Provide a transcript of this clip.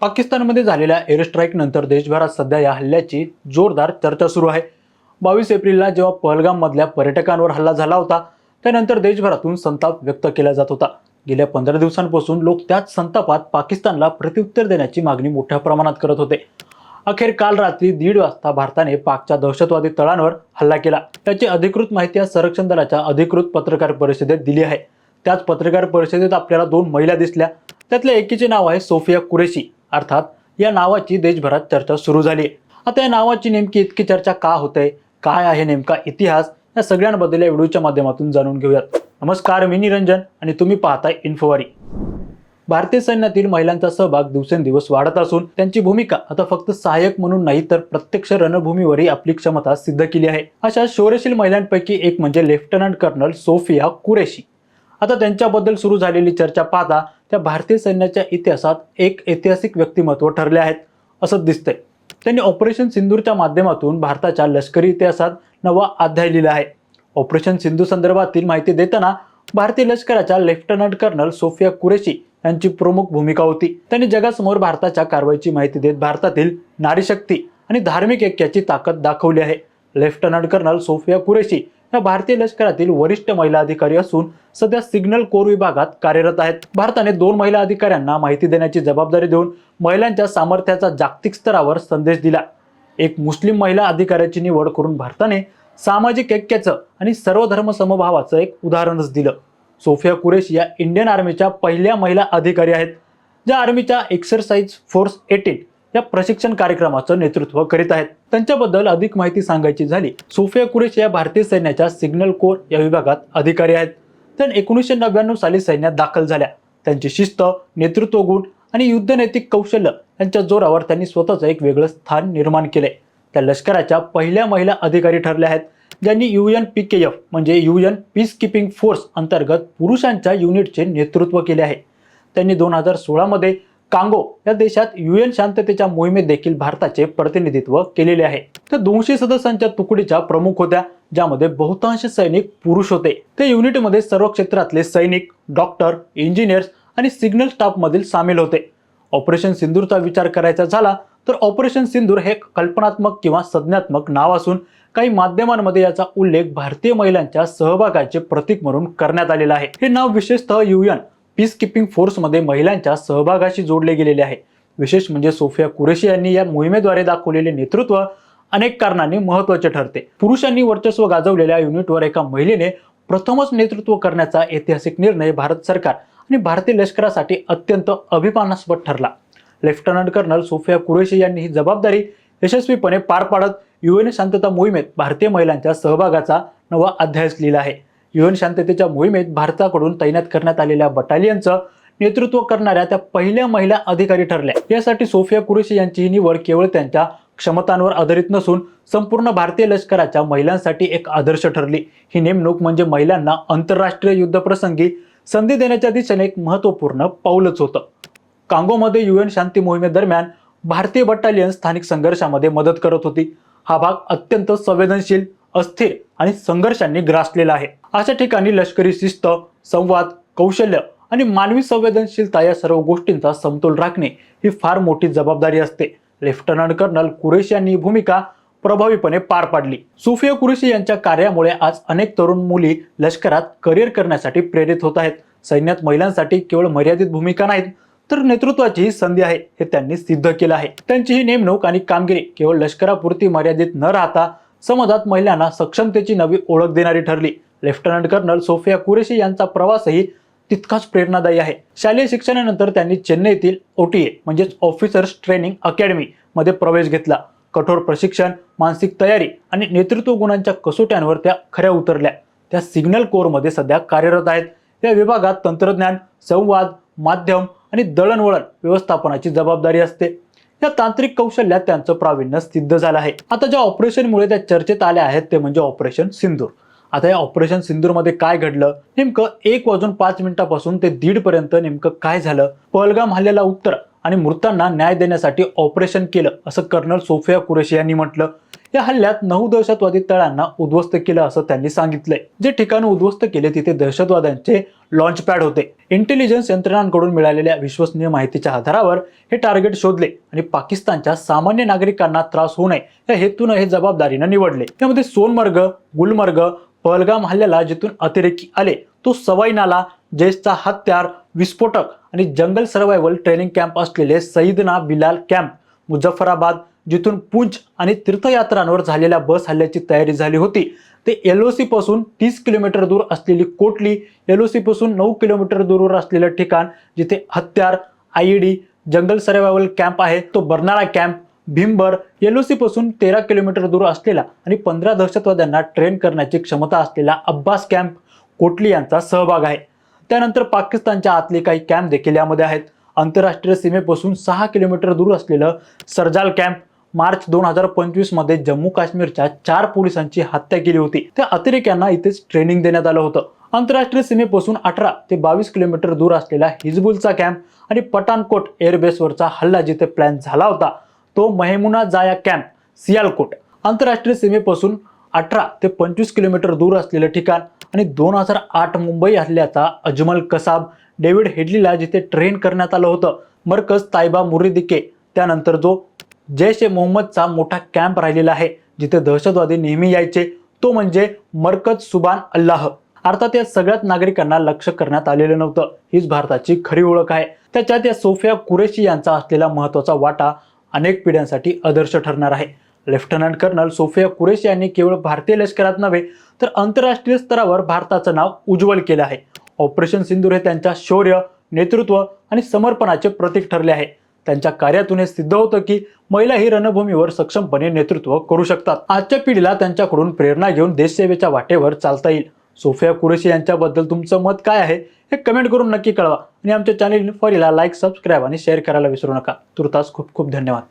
पाकिस्तानमध्ये झालेल्या एअर नंतर देशभरात सध्या या हल्ल्याची जोरदार चर्चा सुरू आहे. बावीस एप्रिलला जेव्हा पहलगाममधल्या पर्यटकांवर हल्ला झाला होता त्यानंतर देशभरातून संताप व्यक्त केला जात होता. गेल्या पंधरा दिवसांपासून लोक त्याच संतापात पाकिस्तानला प्रत्युत्तर देण्याची मागणी मोठ्या प्रमाणात करत होते. अखेर काल रात्री दीड वाजता भारताने पाकच्या दहशतवादी तळांवर हल्ला केला. त्याची अधिकृत माहिती आज संरक्षण दलाच्या अधिकृत पत्रकार परिषदेत दिली आहे. त्याच पत्रकार परिषदेत आपल्याला दोन महिला दिसल्या. त्यातल्या एकीचे नाव आहे सोफिया कुरेशी. अर्थात या नावाची देशभरात चर्चा सुरू झाली. आता या नावाची नेमकी इतकी चर्चा का होते? काय आहे नेमका इतिहास? या सगळ्यांबद्दल या व्हिडिओच्या माध्यमातून जाणून घेऊयात. नमस्कार मी निरंजन आणि तुम्ही पाहताय इन्फोवारी. भारतीय सैन्यातील महिलांचा सहभाग दिवसेंदिवस वाढत असून त्यांची भूमिका आता फक्त सहाय्यक म्हणून नाही तर प्रत्यक्ष रणभूमीवरही आपली क्षमता सिद्ध केली आहे. अशा शौर्यशील महिलांपैकी एक म्हणजे लेफ्टनंट कर्नल सोफिया कुरेशी. आता त्यांच्याबद्दल सुरू झालेली चर्चा पाहता त्या भारतीय सैन्याच्या इतिहासात एक ऐतिहासिक व्यक्तिमत्व ठरले आहेत असं दिसतंय. त्यांनी ऑपरेशन सिंधूरच्या माध्यमातून भारताच्या लष्करी इतिहासात नवा अध्याय लिहिला आहे. ऑपरेशन सिंधू संदर्भातील माहिती देताना भारतीय लष्कराच्या लेफ्टनंट कर्नल सोफिया कुरेशी यांची प्रमुख भूमिका होती. त्यांनी जगासमोर भारताच्या कारवाईची माहिती देत भारतातील नारीशक्ती आणि धार्मिक ऐक्याची ताकद दाखवली आहे. लेफ्टनंट कर्नल सोफिया कुरेशी या भारतीय लष्करातील वरिष्ठ महिला अधिकारी असून सध्या सिग्नल कोर विभागात कार्यरत आहेत. भारताने दोन महिला अधिकाऱ्यांना माहिती देण्याची जबाबदारी देऊन महिलांच्या सामर्थ्याचा जागतिक स्तरावर संदेश दिला. एक मुस्लिम महिला अधिकाऱ्याची निवड करून भारताने सामाजिक ऐक्याचं आणि सर्वधर्म समभावाचं एक उदाहरणच दिलं. सोफिया कुरेशी या इंडियन आर्मीच्या पहिल्या महिला अधिकारी आहेत ज्या आर्मीच्या एक्सरसाइज फोर्स एटीन या प्रशिक्षण कार्यक्रमाचं नेतृत्व करीत आहेत. त्यांच्याबद्दल अधिक माहिती सांगायची झाली सोफिया कुरेश या भारतीय सैन्याच्या सिग्नल कोर या विभागात अधिकारी आहेत. त्या एकोणीसशे नव्याण्णव साली सैन्यात दाखल झाल्या. त्यांची शिस्त नेतृत्व गुण आणि युद्धनैतिक कौशल्य यांच्या जोरावर त्यांनी स्वतःचं एक वेगळं स्थान निर्माण केले त्या लष्कराच्या पहिल्या महिला अधिकारी ठरल्या आहेत ज्यांनी U N P K F म्हणजे U N peace keeping force अंतर्गत पुरुषांच्या युनिटचे नेतृत्व केले आहे. त्यांनी दोन हजार सोळामध्ये कांगो या देशात युएन शांततेच्या मोहिमेत देखील भारताचे प्रतिनिधित्व केलेले आहे. त्या दोनशे सदस्यांच्या तुकडीच्या प्रमुख होत्या ज्यामध्ये बहुतांश सैनिक पुरुष होते. त्या युनिटमध्ये सर्व क्षेत्रातले सैनिक डॉक्टर इंजिनियर्स आणि सिग्नल स्टाफमधील सामील होते. ऑपरेशन सिंदूरचा विचार करायचा झाला तर ऑपरेशन सिंदूर हे कल्पनात्मक किंवा संज्ञात्मक नाव असून काही माध्यमांमध्ये याचा उल्लेख भारतीय महिलांच्या सहभागाचे प्रतीक म्हणून करण्यात आलेला आहे. हे नाव विशेषतः युएन पीस किपिंग फोर्समध्ये महिलांच्या सहभागाशी जोडले गेलेले आहे. विशेष म्हणजे सोफिया कुरेशी यांनी या मोहिमेद्वारे दाखवलेले नेतृत्व अनेक कारणांनी महत्त्वाचे ठरते. पुरुषांनी वर्चस्व गाजवलेल्या युनिटवर एका महिलेने प्रथमच नेतृत्व करण्याचा ऐतिहासिक निर्णय भारत सरकार आणि भारतीय लष्करासाठी अत्यंत अभिमानास्पद ठरला. लेफ्टनंट कर्नल सोफिया कुरेशी यांनी ही जबाबदारी यशस्वीपणे पार पाडत युएन शांतता मोहिमेत भारतीय महिलांच्या सहभागाचा नवा अध्यायच लिहिला आहे. युएन शांततेच्या मोहिमेत भारताकडून तैनात करण्यात आलेल्या बटालियनचं नेतृत्व करणाऱ्या त्या पहिल्या महिला अधिकारी ठरल्या. यासाठी सोफिया कुरेशी यांची ही निवड केवळ त्यांच्या क्षमतांवर आधारित नसून संपूर्ण भारतीय लष्कराच्या महिलांसाठी एक आदर्श ठरली. ही नेमणूक म्हणजे महिलांना आंतरराष्ट्रीय युद्धप्रसंगी संधी देण्याच्या दिशेने एक महत्त्वपूर्ण पाऊलच होतं. कांगोमध्ये युएन शांती मोहिमेदरम्यान भारतीय बटालियन स्थानिक संघर्षामध्ये मदत करत होती. हा भाग अत्यंत संवेदनशील अस्थिर आणि संघर्षांनी ग्रासलेला आहे. अशा ठिकाणी लष्करी शिस्त संवाद कौशल्य आणि मानवी संवेदनशीलता या सर्व गोष्टींचा समतोल राखणे ही फार मोठी जबाबदारी असते. लेफ्टनंट कर्नल कुरेशी यांनी ही भूमिका प्रभावीपणे पार पाडली. सुफिया कुरेशी यांच्या कार्यामुळे आज अनेक तरुण मुली लष्करात करिअर करण्यासाठी प्रेरित होत आहेत. सैन्यात महिलांसाठी केवळ मर्यादित भूमिका नाहीत तर नेतृत्वाची ही संधी आहे हे त्यांनी सिद्ध केलं आहे. त्यांची ही नेमणूक आणि कामगिरी केवळ लष्करापुरती मर्यादित न राहता समाजात महिलांना सक्षमतेची नवी ओळख देणारी ठरली. लेफ्टनंट कर्नल सोफिया कुरेशी यांचा प्रवासही तितकाच प्रेरणादायी आहे. शालेय शिक्षणानंतर त्यांनी चेन्नईतील ओटीए म्हणजेच ऑफिसर्स ट्रेनिंग अकॅडमी मध्ये प्रवेश घेतला. कठोर प्रशिक्षण मानसिक तयारी आणि नेतृत्व गुणांच्या कसोट्यांवर त्या खऱ्या उतरल्या. त्या सिग्नल कोरमध्ये सध्या कार्यरत आहेत. या विभागात तंत्रज्ञान संवाद माध्यम आणि दळणवळण व्यवस्थापनाची जबाबदारी असते. या तांत्रिक कौशल्यात त्यांचं प्रावीण्य सिद्ध झालं आहे. आता ज्या ऑपरेशनमुळे त्या चर्चेत आल्या आहेत ते म्हणजे ऑपरेशन सिंदूर. आता या ऑपरेशन सिंदूरमध्ये काय घडलं? नेमकं एक वाजून पाच मिनिटापासून ते दीड पर्यंत नेमकं काय झालं? पहलगाम हल्ल्याला उत्तर आणि मृतांना न्याय देण्यासाठी ऑपरेशन केलं असं कर्नल सोफिया कुरेशी यांनी म्हटलं. या हल्ल्यात नऊ दहशतवादी तळांना उद्ध्वस्त केलं असं त्यांनी सांगितलंय. जे ठिकाण उद्ध्वस्त केले तिथे दहशतवाद्यांचे लॉन्च पॅड होते. इंटेलिजन्स यंत्रणांकडून मिळालेल्या विश्वसनीय माहितीच्या आधारावर हे टार्गेट शोधले आणि पाकिस्तानच्या सामान्य नागरिकांना त्रास होऊ नये या हेतून हे जबाबदारीनं निवडले. त्यामध्ये सोनमर्ग गुलमर्ग पहलगाम हल्ल्याला जिथून अतिरेकी आले तो सवाई नाला जैसचा हत्यार विस्फोटक आणि जंगल सर्वायवल ट्रेनिंग कॅम्प असलेले सईदना बिलाल कॅम्प मुझफ्फराबाद जिथून पुंछ आणि तीर्थयात्रांवर झालेल्या बस हल्ल्याची तयारी झाली होती. ते एल ओ सीपासून तीस किलोमीटर दूर असलेली कोटली एल ओ सीपासून नऊ किलोमीटर दूरवर असलेलं ठिकाण जिथे हत्यार I D jungle survival camp आहे तो Barnala camp Bhimber L O तेरा किलोमीटर दूर असलेला आणि पंधरा दहशतवाद्यांना ट्रेन करण्याची क्षमता असलेला अब्बास कॅम्प कोटली यांचा सहभाग आहे. त्यानंतर पाकिस्तानच्या आतले काही कॅम्प देखील यामध्ये आहेत. आंतरराष्ट्रीय सीमेपासून सहा किलोमीटर दूर असलेलं सरजाल कॅम्प मार्च दोन हजार पंचवीसमध्ये जम्मू काश्मीरच्या चार पोलिसांची हत्या केली होती. त्या अतिरेक्यांना इथेच ट्रेनिंग देण्यात आलं होतं. आंतरराष्ट्रीय सीमेपासून अठरा ते बावीस किलोमीटर दूर असलेला हिजबुलचा कॅम्प आणि पठाणकोट एअरबेसवरचा हल्ला जिथे प्लॅन झाला होता तो महेमुना जाया कॅम्प सियालकोट. आंतरराष्ट्रीय सीमेपासून अठरा ते पंचवीस किलोमीटर दूर असलेलं ठिकाण आणि दोन हजार आठ मुंबई हल्ल्याचा अजमल कसाब डेव्हिड हेडलीला जिथे ट्रेन करण्यात आलं होतं मरकज तायबा मुरिदिके त्यानंतर जो जैश ए मोहम्मदचा मोठा कॅम्प राहिलेला आहे जिथे दहशतवादी नेहमी यायचे तो म्हणजे मरकज सुबान अल्लाह. अर्थात या सगळ्यात नागरिकांना लक्ष करण्यात आलेलं नव्हतं. हीच भारताची खरी ओळख आहे. त्याच्यात या सोफिया कुरेशी यांचा असलेला महत्त्वाचा वाटा अनेक पिढ्यांसाठी आदर्श ठरणार आहे. लेफ्टनंट कर्नल सोफिया कुरेश यांनी केवळ भारतीय लष्करात नव्हे तर आंतरराष्ट्रीय स्तरावर भारताचं नाव उज्ज्वल केलं आहे. ऑपरेशन सिंदूर हे त्यांच्या शौर्य नेतृत्व आणि समर्पणाचे प्रतीक ठरले आहे. त्यांच्या कार्यातून हे सिद्ध होतं की महिला ही रणभूमीवर सक्षमपणे नेतृत्व करू शकतात. आजच्या पिढीला त्यांच्याकडून प्रेरणा घेऊन देशसेवेच्या वाटेवर चालता येईल. सोफिया कुरेशी यांच्याबद्दल तुमचं मत काय आहे हे कमेंट करून नक्की कळवा. आणि आमच्या चॅनेल फॉरीला लाईक सबस्क्राईब आणि शेअर करायला विसरू नका. तुर्तास खूप खूप धन्यवाद.